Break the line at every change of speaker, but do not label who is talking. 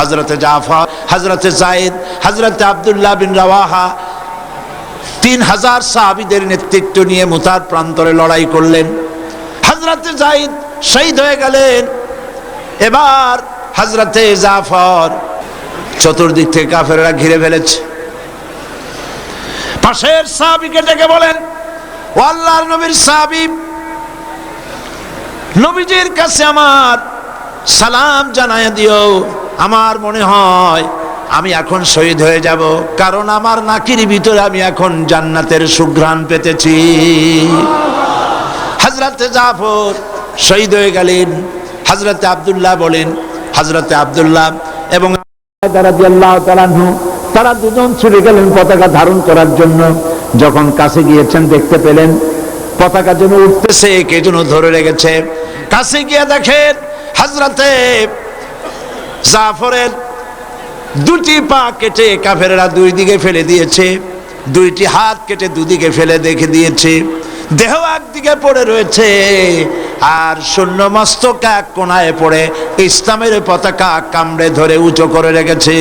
হজরতে জাফর হজরতে জায়েদ হজরতে আবদুল্লাহ বিন রাওয়াহা, তিন হাজার সাহাবিদের নেতৃত্ব নিয়ে মুতার প্রান্তরে লড়াই করলেন। হজরতে জাইদ শহীদ হয়ে গেলেন। এবার হজরতে জাফর চতুর্দিক থেকে কাফেররা ঘিরে ফেলেছে। পাশের সাহাবিকে ডেকে বলেন, ও আল্লাহর নবীর নবীজির কাছে আমার সালাম জানায় দিও। আমার মনে হয় আমি এখন শহীদ হয়ে যাব। কারণ আমার নাকির ভিতরে আমি এখন জান্নাতের সুঘ্রাণ পেতেছি। হাজরাতে জাফর শহীদ হয়ে গেলেন। হাজরাতে আবদুল্লাহ বলেন হাজরাতে আব্দুল্লাহ এবং
তারা দুজন ছুটে গেলেন পতাকা ধারণ করার জন্য। যখন কাছে গিয়েছেন, দেখতে পেলেন পতাকা যেন উঠতে
উঠতেছে, কে যেন ধরে রেখেছে। কাছে গিয়ে দেখেন হাজরাতে জাফরের দুটি পা কেটে কাফেরেরা দুই দিকে ফেলে দিয়েছে, দুইটি হাত কেটে দুদিকে ফেলে দেখে দিয়েছে। দেহ একদিকে পড়ে রয়েছে আর শূন্য মস্তক এক কোনায় পড়ে, ইসলামের পতাকা কামড়ে ধরে উঁচু করে রেখেছে।